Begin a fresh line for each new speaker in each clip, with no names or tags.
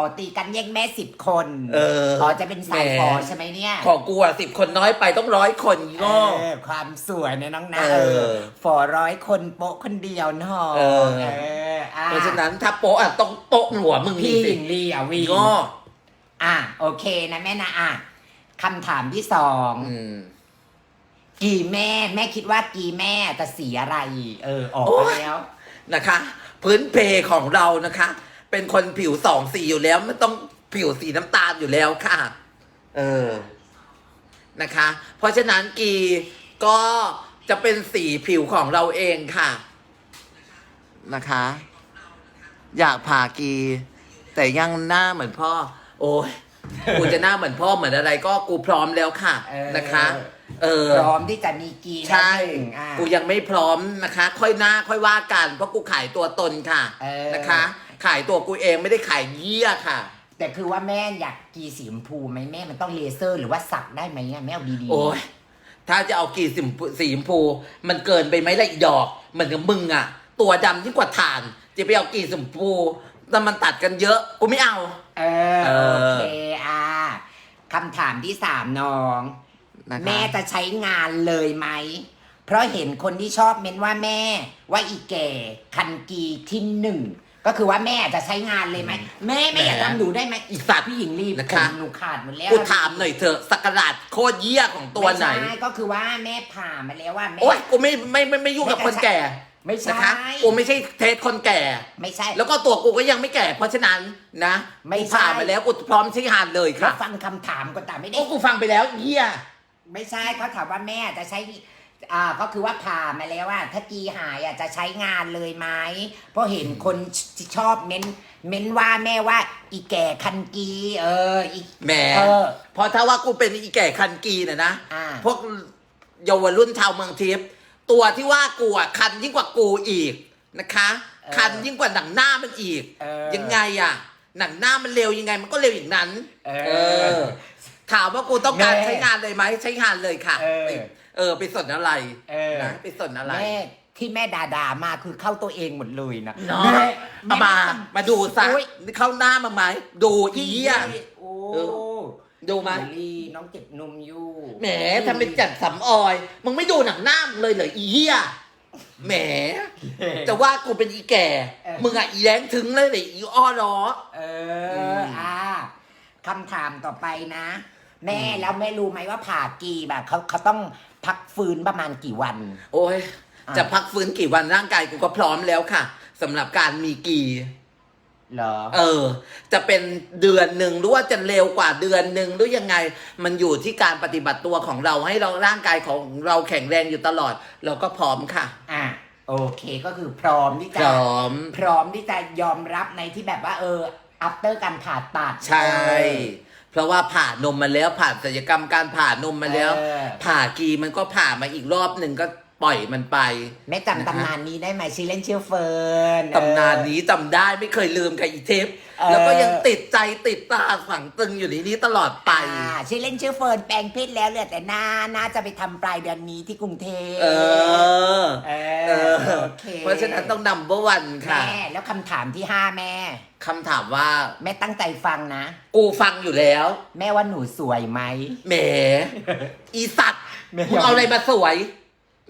อ๋อตีกันแย่งแม่สิบคน
เออ
อ๋อจะเป็นสาย
แหม
ฟอใช่ไหมเนี่ย
ของกูอะสิบคนน้อยไปต้องร้อยคนโง่
เออความสวยเนี่ยน้องนะ
เออ
เออฟอร้อยคนโป๊ะคนเดียวเนอะ
เออ
เอออะ
เพราะฉะนั้นถ้าโป๊ะอะต้องโป๊ะหัวมึง
พี่
นี่
ห
สิ
ญิงลีอะวี
โง่
อะโอเคนะแม่นะอะคำถามที่สอง
อืม
กีแม่แม่คิดว่ากีแม่จะสีอะไร เออออก
โอ๊
มายแล้ว
นะคะ พื้นเพของเรานะคะ เป็นคนผิวสองสีอยู่แล้ว ไม่ต้องผิวสีน้ำตาลอยู่แล้วค่ะ เออนะคะ เพราะฉะนั้นกีก็จะเป็นสีผิวของเราเองค่ะ นะคะ อยากผ่ากี แต่ยังหน้าเหมือนพ่อ โอ้ยกูจะหน้าเหมือนพ่อเหมือนอะไรก็กูพร้อมแล้วค่ะ
เออ
นะคะ เออ
พร้อมที่จะมีกี
ใช่
หนึ่งอะ
กูยังไม่พร้อมนะคะ ค่อยหน้าค่อยว่ากัน เพราะกูขายตัวตนค่ะ
เออ
นะคะ ขายตัวกูเองไม่ได้ขายเยี่ยค่ะ
แต่คือว่าแม่อยากกีสีชมพูไหมแม่มันต้องเลเซอร์หรือว่าสักได้ไหมอะแม่เอาดีๆ
โอ้ยถ้าจะเอากี่สีชมพูสีชมพู มันเกินไปไหมละอีดอกเหมือนกับมึงอะตัวดำยิ่งกว่าถ่าน จะไปเอากี่สีชมพู แต่มันตัดกันเยอะ กูไม่เอา
เออ
เออ
โอเคอะคำถามที่สามน้อง
นะคะ
แม่จะใช้งานเลยไหม เพราะเห็นคนที่ชอบเม้นว่าแม่ ว่าอีแก่คันกีที่หนึ่ง ก็คือว่าแม่จะใช้งานเลยไหมแม่ไม่อยากทำหนูได้ไหมอีสัตว์พี่หญิงรีบ
นะคะ
ผมหนูขาดหมดแล้ว
กูถามหน่อยเถอะสกราดโคตรเยี่ยของตัวไหน
ม่ใช่ก็คือว่าแม่ผ่ามาแล้วว่าแม่
โอ้ยกูไม่ไม่ไม่ไม่ยุ่งกับคนแก่
ไม่ใช่
นะคะกูไม่ใช่เทสคนแก่
ไม่ใช่
แล้วก็ตัวกูก็ยังไม่แก่ เพราะฉะนั้นนะ
ไม่
กู
ใช่
ผ่านมาแล้วกูพร้อมใช้งานเลย
แล้
ค่ะ
วฟังคำถามก็ตามไม่ได้
โอ้กูฟังไปแล้วเยี่ย
ไม่ใช่เขาถามว่าแม่จะใช้ อ่าก็คือว่าผ่ามาแล้วว่าถ้ากีหายอะจะใช้งานเลยไหมเพราะเห็นคนที่ชอบเม้นเม้นว่าแม่ว่า อีแก่คันกีเอออี
แหม
เออ
เพราะถ้าว่ากูเป็นอีแก่คันกีน่ะนะ
อ่า
พวกเยาวรุ่นชาวเมืองทิพย์ตัวที่ว่ากูอะคันยิ่งกว่ากูอีกนะคะ
เออ
คันยิ่งกว่าหนังหน้ามันอีก
เออ
ยังไงอะ หนังหน้ามันเร็วยังไงมันก็เร็วอย่างนั้น
เออ
ถามว่ากูต้องการ
แม่
ใช้งานเลยไหมใช้งานเลยค่ะ
เออ
ไปเออไปสนอะไร
เออ
นะไปสนอะไร
แม่ที่แม่ด่าด่าๆมาคือเข้าตัวเองหมดเลยนะ
เนาะ
แม่
เอามามาดูซะ
โอ๊ย
เข้าหน้ามาไหม ดูอี
พี่
อะ
โอ้
เออดูไหม
หนูลีน้องเจ็บนมอยู่
แหมทำเป็นจัดสำออย มึงไม่ดูหนังหน้ามึงเลยเหรออีเหี้ยแหม จะว่ากูเป็นอีแก่
เออ
มึงอะอีแรงถึงเลยเหรออีอ้อล้อ
เอ
อื
อ
ม
อ่าคำถามต่อไปนะ แม่แล้วแม่รู้ไหมว่าผ่ากีแบบเขาเขาต้องพักฟื้นประมาณกี่วัน
โอ้ย
อะ
จะพักฟื้นกี่วันร่างกายกูก็พร้อมแล้วค่ะสำหรับการมีกี
เหรอ
เออ จะเป็นเดือนหนึ่งหรือว่าจะเร็วกว่าเดือนหนึ่งหรือยังไง มันอยู่ที่การปฏิบัติตัวของเราให้เราร่างกายของเราแข็งแรงอยู่ตลอด เราก็พร้อมค่ะ
อะโอเคก็คือพร้อมที่
พ
จะ
ร้อม
พร้อมที่จะยอมรับในที่แบบว่าเออ after การผ่าตัด
ใช่ เพราะว่าผ่านมมาแล้วผ่านศัลยกรรมการผ่านมมาแล้ว
เออ
ผ่ากีมันก็ผ่ามาอีกรอบหนึ่งก็ ปล่อยมันไป
แม่จำตำนานนี้ได้ไหมชื่อเล่นชื่อเฟิร์น
ตำนานนี้จำได้ไม่เคยลืมกับอีเทป
เออ
แล้วก็ยังติดใจติดตาฝังตึงอยู่ในนี้ตลอดไป
อ่าชื่อเล่นชื่อเฟิร์นแปลงเพศแล้วเหลือแต่หน้าน่าจะไปทำปลายเดือนนี้ที่กรุงเทพ
เออ
เอ
เอ
อ
อ
โอเค
เพราะฉะนั้นต้องนัมเบอร์วันค่ะ
แม่แล้วคำถามที่ห้าแม่
คำถามว่า
แม่ตั้งใจฟังนะ
กูฟังอยู่แล้ว
แม่ว่าหนูสวยไหม
แหมอีสัตว์
แม่
มึงเอาอะไรมาสวย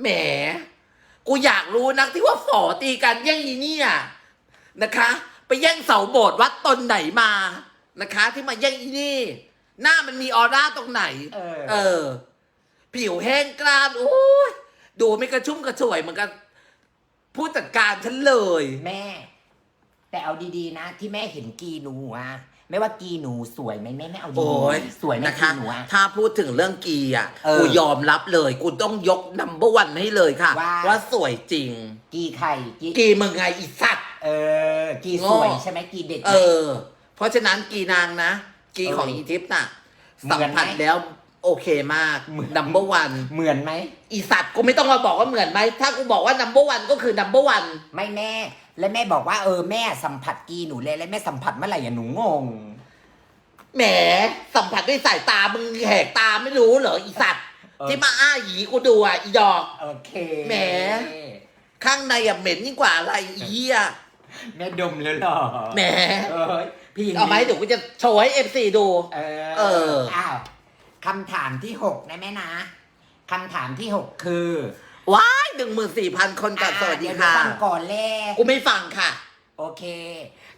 แหม กูอยากรู้นักที่ว่าฝอตีกันแย่งอีเนี่ยนะคะ ไปแย่งเสาโบสถ์วัดตนไหนมานะคะ ที่มาแย่งอีนี่ หน้ามันมีออร่าตรงไหน
เออ
เออ ผิวแห้งกร้านโอ้ยดูไม่กระชุ่มกระชวยเหมือนกันผู้จัดการฉันเลย
แม่ แต่เอาดีๆนะ ที่แม่เห็นกีหนูอะ ไม่ว่ากีหนูสวยไหมแม่แม่เอาดี
โอ้ย
ๆสวยไหม
นะ
กี
คะ
หนูอะ
ถ้าพูดถึงเรื่องกีอะ
เออ
กูยอมรับเลย กูต้องยกนัมเบอร์วันให้เลยค่ะ
ว่า
ว่าสวยจริง
กีไข่กี
กีมึงไงอีสัตว์
เออ กี
โง่
สวยใช่ไหมกีเด็ดไหม
เออเพราะฉะนั้นกีนางนะ กีของ
เอออี
อีทิปน่ะ
เหมื
สั
อ
ม
นไหม
ผัสแล้ว โอเคมาก
เหมือน
นัมเบอร์วัน
เหมือนไหม
อีสัตว์กูไม่ต้องมาบอกว่าเหมือนไหมถ้ากูบอกว่านัมเบอร์วันก็คือนัมเบอร์วัน
ไม่แม่ และแม่บอกว่าเออแม่สัมผัสกีหนูเลยแล้วแม่สัมผัสเมื่อไหร่อะหนูงง
แหมสัมผัสด้วยสายตามึงแหกตาไม่รู้เหรออีสัตว์
เออ
ที่มาอ้าหยีกูดูอะอีดอก
โอเค
แหมข้างในอะเหม็นยิ่งกว่าอะไรอีเหี้ย
แม่ดมแล้วเหรอ
แหม
เอ้ยพี่หญิง
เอาไหมเดี๋ยวกูจะโชว์ให้เอฟซีดู
เออ
เออ
อ้าว คำถามที่หกนะแม่นะคำถามที่หกคือ
ว้ายหนึ่งหมื่นสี่พันคนกับสวัสดี
อ่าเย
ค่ะ
ฟังก่อนแล
กูไม่ฟังค่ะ
โอเค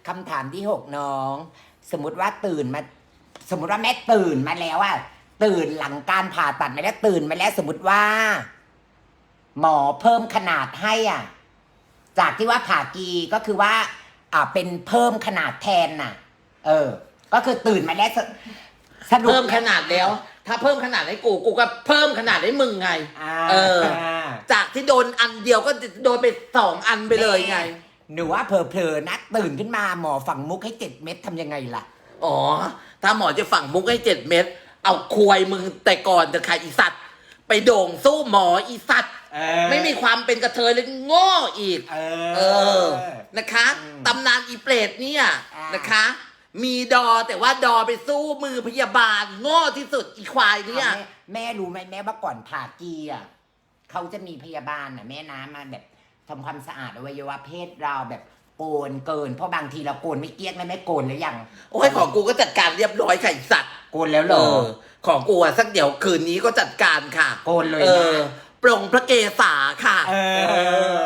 คำถามที่หกน้อง สมมติว่าตื่นมา สมมติว่าแม่ตื่นมาแล้วอะตื่นหลังการผ่าตัดมาแล้วตื่นมาแล้ว สมมติว่า หมอเพิ่มขนาดให้อะ จากที่ว่าผ่ากีก็คือว่า อ่าเป็นเพิ่มขนาดแทนน่ะ เออ ก็คือตื่นมาแล้วสสรุป
เพิ่มขนาดแล้ว ถ้าเพิ่มขนาดให้กู กูก็เพิ่มขนาดให้มึงไง
อ่า
เออจากที่โดนอันเดียวก็โดนไปสองอันไปเลยไง
หนูว่าเผลอๆนะตื่นขึ้นมาหมอฝังมุกให้เจ็ดเม็ดทำยังไงล่ะ
อ๋อ ถ้าหมอจะฝังมุกให้เจ็ดเม็ด เอาควยมึงแต่ก่อนจะขายอีสัตว์ ไปโด่งสู้หมออีสัตว์
เออ
ไม่มีความเป็นกระเทยเลยโง่อีก
เอ
เอ
อ
อ นะคะ
อืม
ตำนานอีเปรตเนี่ย
อ่าน
นะคะ มีดอแต่ว่าดอไปสู้มือพยาบาลโง่ที่สุดอีควายเนี่ย
แม่แม่รู้ไหมแม่ว่าก่อนผ่ากีอะเขาจะมีพยาบาลน่ะแม่น้ำมาแบบทำความสะอาดอวัยวะเพศเราแบบโกนเกิน เพราะบางทีเราโกนไม่เกลี้ยงแม่แม่โกนหรือยัง
โอ้ยของกูก็จัดการเรียบร้อยค่ะไอีสัตว์
โกนแล้วเหร
เอ
อ
อของกูอะสักเดี๋ยวคืนนี้ก็จัดการค่ะ
โกนเลย
เอ
นะ
อปรงพระเกศาค่ะ
เออ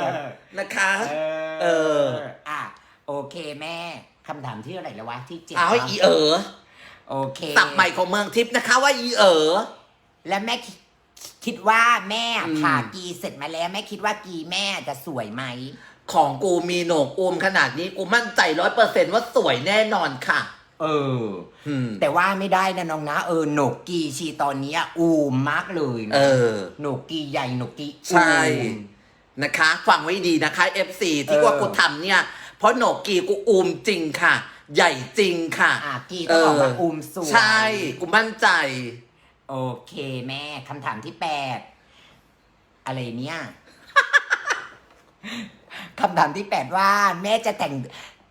นะคะ
เอ
เออ
อะ โอเคแม่ คำถามที่อะไหรแล้ววะที่เจ็ด
เอาให้
หร
อีเอ๋อ
โอเค
สับใหม่ของเมืองทิพย์นะคะว่าอีเอ๋อ
แล้วแม่คิดคิดว่าแม่
อืม
ผ่ากีเสร็จมาแล้วแม่คิดว่ากีแม่จะสวยไหม
ของกูมีโหนกอูมขนาดนี้กูมั่นใจร้อยเปอร์เซนต์ว่าสวยแน่นอนค่ะ
เออ
อืม
แต่ว่าไม่ได้นะน้องนะ เออโหนกกีชีตอนเนี้ยอูมมากเลยนะ
เออ
โหนกกีใหญ่โหนกกีอูม
ใช่ นะคะ ฟังไว้ดีนะคะ FC ที่
เออ
ว่ากูทำเนี่ย เพราะโหนกกีกูอูมจริงค่ะ ใหญ่จริงค่ะ
อะกีต้องบอกว่าอูมสวย
ใช่ กูมั่นใจ
โอเคแม่คำถามที่แปดอะไรเนี่ยคำถามที่แปดว่าแม่จะแต่ง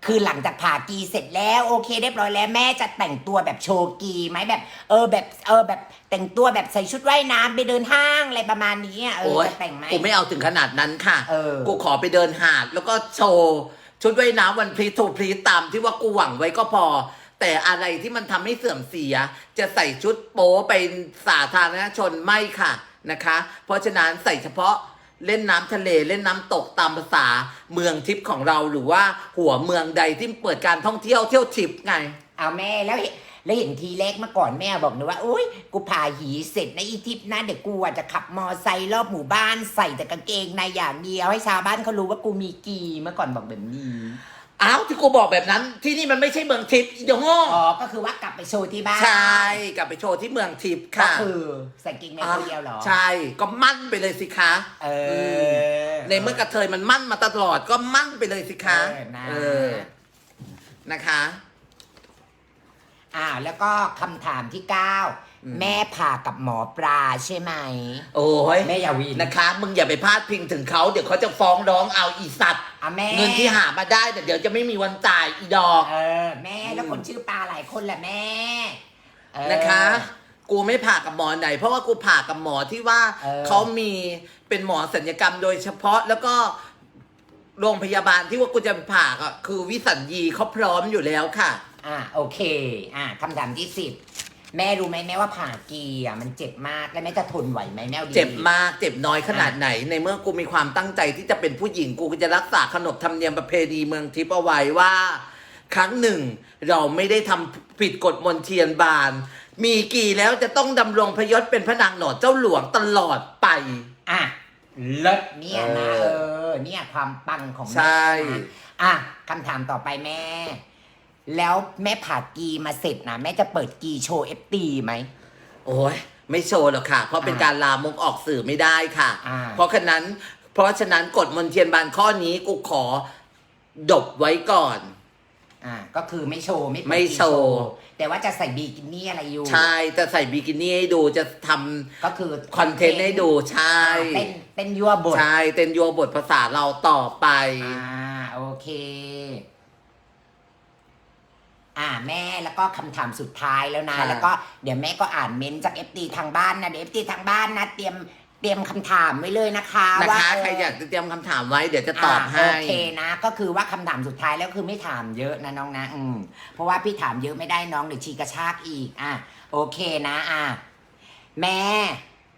คือหลังจากผ่ากีเสร็จแล้วโอเคเรียบร้อยแล้วแม่จะแต่งตัวแบบโชว์กีไหมแบบ เออแบบเออแบบแต่งตัวแบบใส่ชุดว่ายน้ำไปเดินห้างอะไรประมาณนี้อะเอ
โอ้
อย จะแต่งไหม
กูไม่เอาถึงขนาดนั้นค่ะ
เออ
กูขอไปเดินหาดแล้วก็โชว์ ชุดว่ายน้ำวันพลีทูพลีตามที่ว่ากูหวังไว้ก็พอ แต่อะไรที่มันทำให้เสื่อมเสีย จะใส่ชุดโป๊ไปสาธารณชนไม่ค่ะนะคะ เพราะฉะนั้นใส่เฉพาะเล่นน้ำทะเลเล่นน้ำตกตามภาษาเมืองทิพย์ของเราหรือว่าหัวเมืองใดที่เปิดการท่องเที่ยวเที่ยวทิพย์ไง
เอาแม่แล้ว แล้วเห็นทีแรกเมื่อก่อนแม่บอกหนูว่าอุ้ยกูผ่าหีเสร็จนะอีทิพย์นะเดี๋ยวกูอะจะขับมอไซค์รอบหมู่บ้านใส่แต่กางเกงในอย่างเดียวให้ชาวบ้านเขารู้ว่ากูมีกีเมื่อก่อนบอกแบบนี้
อ้าวที่กูบอกแบบนั้น ที่นี่มันไม่ใช่เมืองทิพย์อีเดโง่
อ๋อก็คือว่ากลับไปโชว์ที่บ้าน
ใช่กลับไปโชว์ที่เมืองทิพย์
ก็
ค่ะ
คือใส่กางเกงในตัวเดียวเหรอ
ใช่ก็มั่นไปเลยสิคะ
เออ
ในเมื่อกระเทยมันมั่นมาตลอดก็มั่นไปเลยสิคะ
เออนะ
เออนะคะ
อ่า แล้วก็คำถามที่เก้า
อืม
แม่ผ่ากับหมอปลาใช่ไหม
โอ้ย
แม่อย่าวีน
นะคะ มึงอย่าไปพาดพิงถึงเขาเดี๋ยวเขาจะฟ้องร้องเอาอีสัตว์
อะแม่
เงินที่หามาได้แต่เดี๋ยวจะไม่มีวันจ่ายอีดอก
เออ แม่แล้วคนชื่อปลาหลายคนแหละแม่เออ
นะคะ กูไม่ผ่ากับหมอไหน เพราะว่ากูผ่ากับหมอที่ว่า
เออ
เขามีเป็นหมอสัญญกรรมโดยเฉพาะแล้วก็โรงพยาบาลที่ว่ากูจะไปผ่าก็คือวิสัญญีเขาพร้อมอยู่แล้วค่ะ
อ่าโอเค อ่าคำถามที่สิบแม่รู้ไหมแม่ว่าผ่ากีอะมันเจ็บมากแล้วแม่จะทนไหวไหมแม่อาดี
เจ็บมากเจ็บน้อยขนาดไหน ในเมื่อกูมีความตั้งใจที่จะเป็นผู้หญิงกูก็จะรักษาขนบธรรมเนียมประเพณีเมืองทิพย์เอาไว้ว่า ครั้งหนึ่ง เราไม่ได้ทำผิดกฎมนเทียนบาน มีกี่แล้วจะต้องดำรงพยศเป็นพระนางหนอดเจ้าหลวงตลอดไป
อะเลิศเนี่ยนะ
เอ
เอ
อ
อเนี่ยความปังของ
ใช่
แม่นะอะคำถามต่อไปแม่ แล้วแม่ผ่ากีมาเสร็จนะแม่จะเปิดกีโชว์เอฟตีไหม
โอ้ยไม่โชว์หรอกค่ะ เพราะเป็น
อ่า
การลามกออกสื่อไม่ได้ค่ะ
อ่า
เพราะฉะนั้น เพราะฉะนั้นกฎมนเทียนบานข้อนี้กูขอดบไว้ก่อน
อ่าก็คือไม่โชว์ไม่เปิด
ไม่
กี
โชว์
แต่ว่าจะใส่บีกินี่อะไรอยู่
ใช่จะใส่บิกินี่ให้ดูจะทำ
ก็คือ
คอนเทนต์ให้ดูใช่
อ่าเต้นเต้นยั่วบท
ใช่เต้นโยบทภาษาเราต่อไป
อ่าโอเค อ่าแม่แล้วก็คำถามสุดท้ายแล้วนะ
ค่ะ
แล้วก็เดี๋ยวแม่ก็อ่านเมนต์จากเอฟตีทางบ้านนะเดี๋ยวเอฟตีทางบ้านนะเตรียมเตตรียมคำถามไว้เลยนะคะ
นะ
ว่า
คะ
เใค
รอยากจะเตรียมคำถามไว้เดี๋ยวจะตอบ
อ่า
ให้
โอเคนะ ก็คือว่าคำถามสุดท้ายแล้วคือไม่ถามเยอะนะน้องนะอืมเพราะว่าพี่ถามเยอะไม่ได้น้องเดี๋ยวชีกระชากอีกอะโอเคนะอะแม่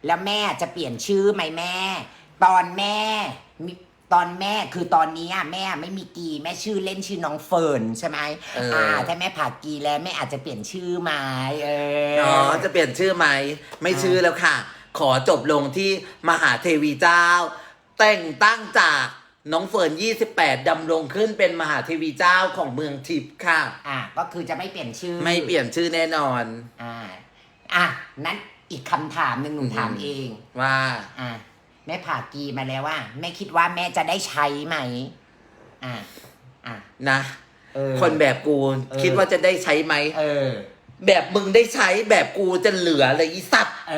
แล้วแม่จะเปลี่ยนชื่อไหมแม่ ตอนแม่มี ตอนแม่คือตอนนี้อะแม่ไม่มีกีแม่ชื่อเล่นชื่อน้องเฟิร์นใช่ไหม
เอออ่
ถ้าแม่ผ่ากีแล้วแม่อาจจะเปลี่ยนชื่อไหมเออ
อ๋อจะเปลี่ยนชื่อไหม ไม่ชื่อแล้วค่ะ ขอจบลงที่มหาเทวีเจ้า แต่งตั้งจากน้องเฟิร์น28ดำรงขึ้นเป็นมหาเทวีเจ้าของเมืองทิพย์ค่ะ
อะก็คือจะไม่เปลี่ยนชื่อ
ไม่เปลี่ยนชื่อแน่นอน
อ่าอะนั้นอีกคำถามหนึ่งหนูถาม
อืม
เอง
ว่า
อะ แม่ผ่ากีมาแล้วว่า แม่คิดว่าแม่จะได้ใช้ไหม อะอะ
นะ
เออ
คนแบบกู
เออ
คิดว่าจะได้ใช้ไหม
เออ
แบบมึงได้ใช้แบบกูจะเหลือเลยอีสัตว์
เอ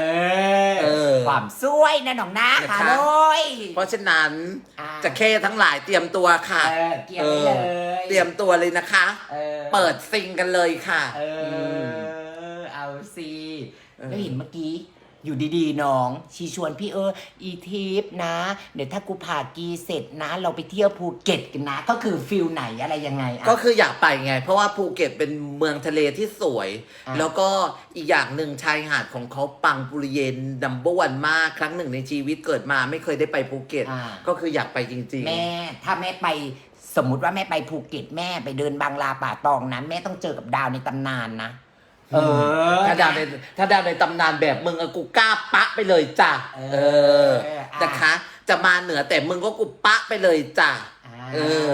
เออ
ความสวยนะน้องนะ
นะคะ
ค่ะโอย
เพราะฉะนั้น
อ่า
จะแค่ทั้งหลายเตรียมตัวค่ะ
เออเกี่ยวไว้เลย
ออเตรียมตัวเลยนะคะ
เออ
เปิดซิงกันเลยค่ะ
เออ
ม
เอาสิ
เออ
แล้วเห็นเมื่อกี้ อยู่ดีๆน้อง ชีชวนพี่เอออีทิปนะ เดี๋ยวถ้ากูผ่ากีเสร็จนะ เราไปเที่ยวภูเก็ตกันนะ ก็คือฟิลไหนอะไรยังไงอะ
ก็คืออยากไปไง เพราะว่าภูเก็ตเป็นเมืองทะเลที่สวย
อ่า
แล้วก็อีกอย่างหนึ่งชายหาดของเขาปังปุริเยนดัมเบิลวันมากครั้งหนึ่งในชีวิตเกิดมาไม่เคยได้ไปภูเก็ต
อ่า
ก็คืออยากไปจริง
แม่ถ้าแม่ไปสมมุติว่าแม่ไปภูเก็ตแม่ไปเดินบางลาป่าตองนะแม่ต้องเจอกับดาวในตำนานนะ เออ
ถ้าดาวในถ้าดาวในตำนานแบบมึงอะกูกล้าปะไปเลยจ้ะ
เออ
เออ
อะ
นะคะ จะมาเหนือแต่มึงก็กูปะไปเลยจ้ะ
อ่า
เออ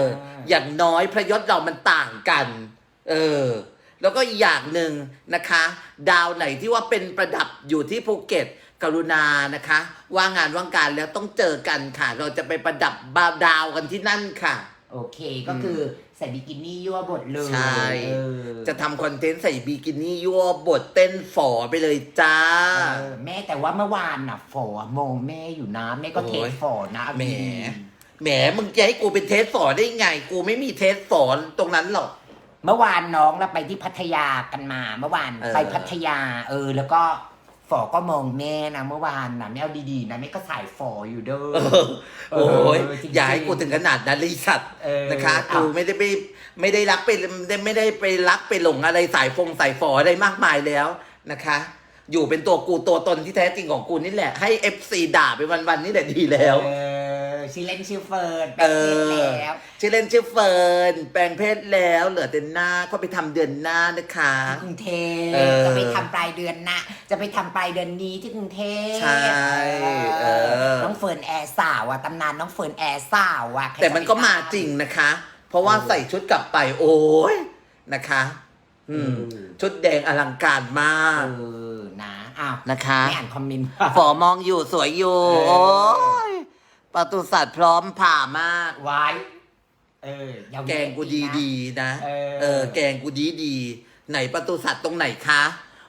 อย่างน้อยพระยศเรามันต่างกัน เออ แล้วก็อีกอย่างหนึ่งนะคะ ดาวไหนที่ว่าเป็นประดับอยู่ที่ภูเก็ตกรุณานะคะ ว่างงานว่างการแล้วต้องเจอกันค่ะ เราจะไปประดับบาวดาวกันที่นั่นค่ะ
โอเคก็คือ ใส่บิกินี่ยั่วบทเลย
ใช่
เออ
จะทำคอนเทนต์ใส่บิกินี่ยั่วบทเต้นฝอไปเลยจ้า
เออแม่แต่ว่าเมื่อวานน่ะฝอมองแม่อยู่นะแม่ก็เทสฝอนะเอา
แหม
ดี
แหมมึงจะให้กูเป็นเทสฝอได้ไง กูไม่มีเทสฝอตรงนั้นหรอก
เมื่อวานน้องเราไปที่พัทยากันมา เมื่อวาน
เออ
ไปพัทยา เออ แล้วก็ ฝอก็มองแม่นะเมื่อวานนะแม่เอาดีๆนะแม่ก็สายฝออยู่เด้อ
เออโอ้ย
เออจริงๆ
อย่าให้กูถึงขนาดนั้นเลยสัตว์
เออ
นะคะ
อ้าว
กูไม่ได้ไปไม่ได้รักไปไม่ได้ไปรักไปหลงอะไรสายฟงสายฝออะไรมากมายแล้วนะคะ อยู่เป็นตัวกูตัวตนที่แท้จริงของกูนี่แหละ ให้ FC ด่าไปวันๆนี่แหละดีแล้ว
เออ ชื่อเล่นชื่อเฟิร์น
เอ
เป็นเพศ
อ
แล้ว
ชื่อเล่นชื่อเฟิร์นแปลงเพศแล้วเหลือแต่หน้าก็ไปทำเดือนหน้านะคะ
ที่กรุงเทพ
เออ
จะไปทำปลายเดือนหนะจะไปทำปลายเดือนนี้ที่กรุงเทพ
ใช่เออ
น้องเฟิร์นแอร์สาวอะตำนานน้องเฟิร์นแอร์สาวอะใคร
แต่มันก็
จะไป
มา
ทำ
จริงนะคะ เพราะว่าใส่ชุดกลับไปโอ้ยนะคะ อืม
เออ
ชุดแดงอลังการมาก
เออนะอ้าว
นะคะ
ไม่อ่านคอมเมนต์
ฝอมองอยู่สวยอยู่
เออ
โอ้ย ประตูสัตว์พร้อมผ่ามาก
ไว้ เอออย่า
แกงกูดีดีๆนะ
เออ
เออ แกงกูดีดีๆไหนประตูสัตว์ตรงไหนคะ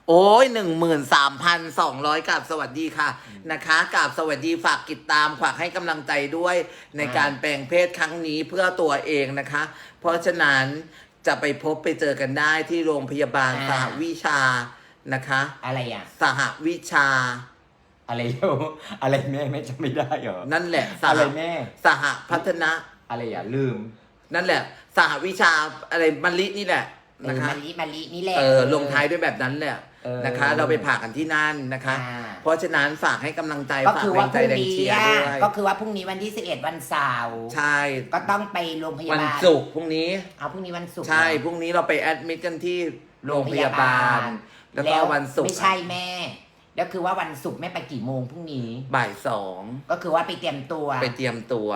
โอ้ยหนึ่งหมื่นสามพันสองร้อยกับสวัสดีค่ะนะคะกับสวัสดีฝากติดตามฝากให้กำลังใจด้วย ในการแปลงเพศครั้งนี้เพื่อตัวเองนะคะ เพราะฉะนั้นจะไปพบไปเจอกันได้ที่โรงพยาบาลสหวิชานะคะ
อะไรอะ
สหวิชา
อะไรโยอะไรแม่แม่จำไม่ได้เหรอ
นั่นแหละส
อะ
ห
ไรแม่
สหพัฒนะ
อะไรอะลืม
นั่นแหละ สหวิชาอะไรมันลินี่แหละ
เอ
นะ
อ
คะ
มะลิมะลินี่แหละ
เออลงท้ายด้วยแบบนั้นแหละ
เออ
นะคะ เราไปผ่ากันที่นั่นนะคะ
อ่า
เพราะฉะนั้นฝากให้กำลังใจ
ก็
ฝาก
คือ
แร
ว่างพ
ใจ
รุ่ง
แรง
นี้
เชียร์
อะ
ด้วย
ก็คือว่าพรุ่งนี้วันที่สิบเอ็ดวันเสาร์
ใช่
ก็ต้องไปโรงพยา
วัน
บาล
ศุกร์พรุ่งนี้
เอาพรุ่งนี้วันศุกร์
ใช่
เหรอ
พรุ่งนี้เราไปแอดมิดกันที่โรงพยาบาล แล้วก็วันศุกร์
ไม่ใช่แม่ แล้วคือว่าวันศุกร์แม่ไปกี่โมงพรุ่งนี้
บ่ายสอง
ก็คือว่าไปเตรียมตัว
ไปเตรียมตัว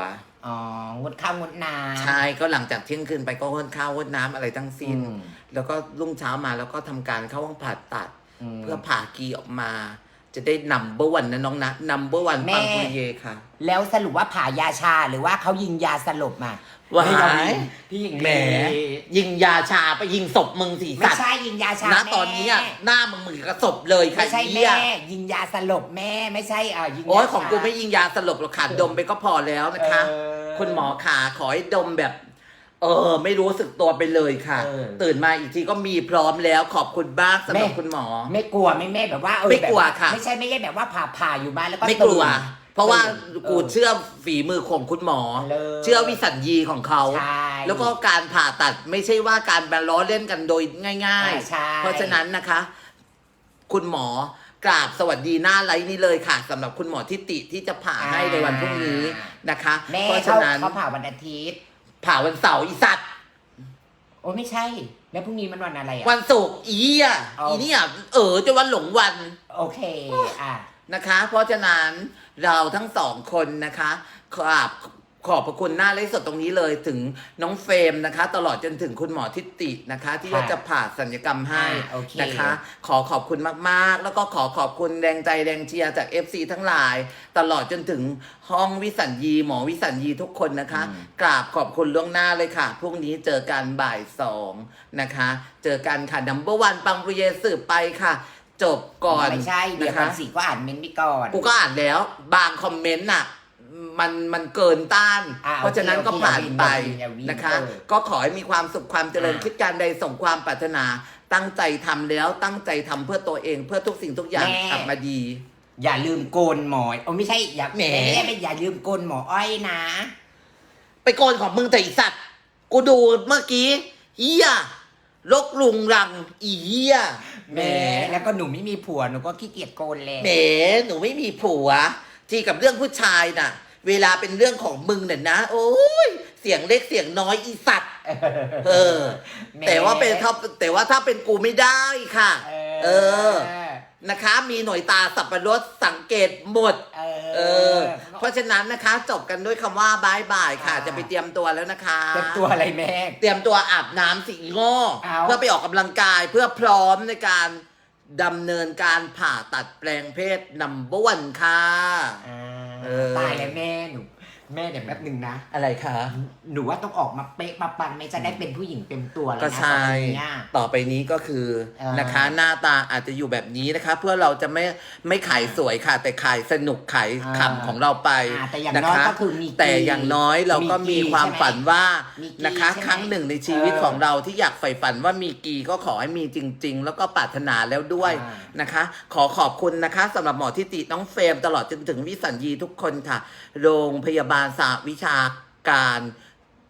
อ๋องดข้าวงดน้ำ
ใช่ก็หลังจากเที่ยงคืนไปก็ห้นข้าวห้นน้ำอะไรทั้งสิ้น
อืม
แล้วก็รุ่งเช้ามาแล้วก็ทำการเข้าห้องผ่าตัด
ม
เพื่อผ่ากีออกมา จะได้นัมเบอร์วันนะน้องนะนัมเบอร์วัน
แม่
ปังปุริเยค่ะ
แล้วสรุปว่าผ่ายาชาหรือว่าเขายิงยาสลบมา
ว้าย
ไม่ยอมยิงพี่หญิง
แหม
ลี
ยิงยาชาไปยิงศพมึงสี
ไม่
สัตว์
ใช่ยิงยาชา
ณ
แม่
ตอนนี้อะหน้ามึงเหมือนกับศพเลยค่ะ
ไม่ใช่
เหี้
แม่
ย
ยิงยาสลบแม่ไม่ใช่อ่ายิง
โอ้ยาของกูไม่ยิงยาสลบหรอกค่ะดมไปก็พอแล้วนะคะ
เออ
คุณหมอขาขอให้ดมแบบ เออ ไม่รู้สึกตัวไปเลยค่ะ
เออ
ตื่นมาอีกทีก็มีพร้อมแล้วขอบคุณมากสำหรับ
แม่
คุณหมอ
ไม่กลัวไม่แม่แบบว่าเออ
ไม่กลัว
แบบา
ค่ะ
ไม่ใช่ไม่ใช่แบบว่าผ่าผ่าอยู่บ้านแล้วก็
ไม่กลัว
ตื่น
เพราะว่า
เออ
กูเชื่อฝีมือของคุณหมอ
เลย
เชื่อวิสัญญีของเขา
ใช่
แล้วก็การผ่าตัดไม่ใช่ว่าการมาล้อเล่นกันโดยง่าย
ใช่
ๆ เพราะฉะนั้นนะคะ คุณหมอกราบสวัสดีหน้าไลฟ์นี้เลยค่ะสำหรับคุณหมอทิติที่จะผ่าให้ในวันพรุ่งนี้นะคะ
แม่
เพราะฉะ
เขา
นั้น
เขาผ่าวันอาทิตย์
ผ่าวันเสาร์อีสัตว์
โอ้ไม่ใช่ แล้วพรุ่งนี้มันวันอะไรอะ
วันศุกร์อีอะ
เอา
อีเนี่ยเออจะวันหลงวัน
โอเค อะ
นะคะ เพราะฉะนั้นเราทั้งสองคนนะคะขอบขอบพระคุณหน้าไลฟ์สดตรงนี้เลยถึงน้องเฟรมนะคะ ตลอดจนถึงคุณหมอทิตินะคะ ที่ว่า
ค่ะ
จะผ่าสัญญกรรมให้
อ่าโอเค
นะคะ ขอขอบคุณมากๆ แล้วก็ขอขอบคุณแรงใจแรงเชียร์จาก FC ทั้งหลาย ตลอดจนถึงห้องวิสัญญีหมอวิสัญญีทุกคนนะคะกราบขอบคุณล่วงหน้าเลยค่ะ พรุ่งนี้เจอกันบ่ายสองนะคะ เจอกันค่ะดัมเบิลวันปังปรุเยสืบไปค่ะ จบก่อน
ไม่ใช่เดี๋ยว
นะ
ก่อ
คะ
นสิก็อ่านเมนต์ไปก่อน
กูก็อ่านแล้ว บางคอมเมนต์น่ะ มันมันเกินต้าน
อ่า
เพราะฉะนั้น
โอเค
ก็ผ่านไป
อย่าวินอย่าวิน
นะคะ
เออ
ก็ขอให้มีความสุขความเจริญ
อ่า
คิดการใดส่งความปรารถนา ตั้งใจทำแล้วตั้งใจทำเพื่อตัวเองเพื่อทุกสิ่งทุกอย่าง
แม่
กลับมาดี
อย่าลืมโกนหมอยโอ้ไม่ใช่อย่า
แหม
ไม่ได้เป็นอย่าลืมโกนหมออ้อยนะ
ไปโกนของมึงแต่อีสัตว์ กูดูเมื่อกี้เฮียลกลุงรังอีเฮีย
แหมแล้วก็หนูไม่มีผัวหนูก็ขี้เกียจโกนแล้ว
แหมหนูไม่มีผัว ที่กับเรื่องผู้ชายน่ะ เวลาเป็นเรื่องของมึงเนี่ยนะ โอ้ยเสียงเล็กเสียงน้อยอีสัตว์ เออ
แหม
แต่ว่าเป็นถ้าแต่ว่าถ้าเป็นกูไม่ได้ค่ะ เออ นะคะ มีหน่วยตาสับปะรดสังเกตหมด
เอ
เออเพราะฉะนั้นนะคะจบกันด้วยคำว่าบายบายค่ะ
อ่า
จะไปเตรียมตัวแล้วนะคะ
เป็นตัวอะไรแม่
เตรียมตัวอาบน้ำสีโง่
เอา
เพื่อไปออกกำลังกายเพื่อพร้อมในการดำเนินการผ่าตัดแปลงเพศนัมเบอร์วันค่ะ
อ่า
เออ
ตายแล้วแม่หนู แม่เดี๋ยวแป๊บหนึ่งนะ
อะไรคะ
หนูว่าต้องออกมาเป๊ะมาปังไม่จะได้เป็นผู้หญิงเต็มตัวแล้ว
ก็
นะ
ใช่
ตอนนี้อะ
ต่อไปนี้ก็คือ
เออ
นะคะ หน้าตาอาจจะอยู่แบบนี้นะคะ เพื่อเราจะไม่ไม่ขายสวยค่ะ แต่ขายสนุกขาย
อ่า
ขำของเราไป
อ่าแต่อย่าง
นะ
น้อย
คะ
ก็คือมี
แต่อย่างน้อยเราก็มีความฝันว่า
มีกี
นะคะ
ใช่ไหม
ครั้งหนึ่งในชีวิต
เออ
ของเราที่อยากใฝ่ฝันว่ามีกีก็ขอให้มีจริง ๆ แล้วก็ปรารถนาแล้วด้วย
อ่า
นะคะ ขอขอบคุณนะคะสำหรับหมอทิติน้องเฟรมตลอดจนถึงวิสัญญีทุกคนค่ะ โรงพยาบาลสาวิชาการ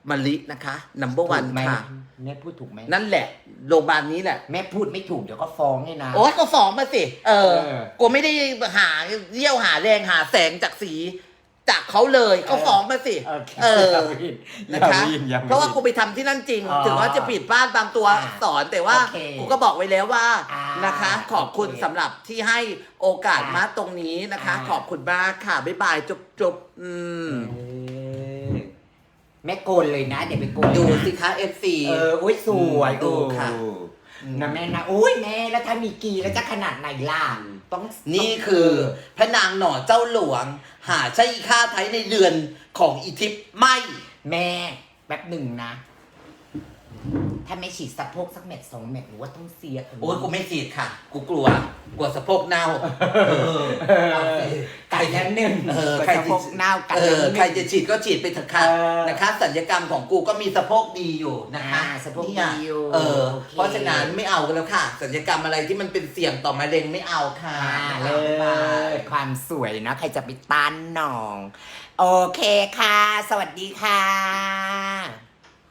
มะลินะคะนัมเบอร์วัน
ถูกไหม
ค่ะ
แม่พูดถูกไหม
นั่นแหละ โรงพยาบาลนี้แหละ
แม่พูดไม่ถูกเดี๋ยวก็ฟ้องให้นะ
โอ้ยก็ฟ้องมาสิ เออ
เออ
กูไม่ได้หาเยี่ยวหาแรงหาแสงจากสี จากเขาเลยก็ฟ้องมาสิ
โอเค
เออ
ย่าวิน
นะคะ
อย่าวินอย่าวิน
เพราะว่ากูไปทำที่นั่นจริง
อ๋อ
ถึงว่าจะผิดพลาดบางตัว
อ่า
สอนแต่ว่า
โอเค
กูก็บอกไว้แล้วว่า
อ่า
นะคะ ขอบคุณ
โอเค
สำหรับที่ให้โอกาส
อ่าม
มาตรงนี้นะคะ
อ่า
ขอบคุณมากค่ะบ๊ายบายจุบจุบอืม
เออแม่โกนเลยนะ เดี๋ยวไปโกน
ดู
นะ
สิคะ FC
เอออุ้ยสวย
ดูค่ะ
โอ้นะแม่นะอุ้ยแม่แล้วถ้ามีกีแล้วจะขนาดไหนล่ะ ต้อง
นี่คือพระนางหน่อเจ้าหลวง หาใช่อีข้าไทยในเรือนของอีทิพย์ไม่
แม่แป๊บหนึ่งนะ ถ้าไม่ฉีดสะโพกสักเม็ดสองเม็ดหนูว่าต้องเสีย
โอ้ยกูไม่ฉีดค่ะ กูกลัว กลัวสะโพกเน่าเออ
เออ ไก่แล้วหนึ่ง
เออ
ใค
ใค
ร
ร
สะ
จะ
โพกเน่าไก่
เอ
แล้ว
อ
หนึ่ง
ใครจะฉีดก็ฉีดไปเถอะค่ะ
เออ
นะคะสัญญกรรมของกูก็มีสะโพกดีอยู่นะคะ
อ่าสะโพก
เนี่ย
ดีอยู่
เออ
โอเค
เพราะฉะนั้นไม่เอากันแล้วค่ะ สัญญกรรมอะไรที่มันเป็นเสี่ยงต่อมะเร็งไม่เอาค่ะ
อ่า
บ๊า
เลย
บาย
ความสวยนะใครจะไปต้านหนอง โอเคค่ะ สวัสดีค่ะ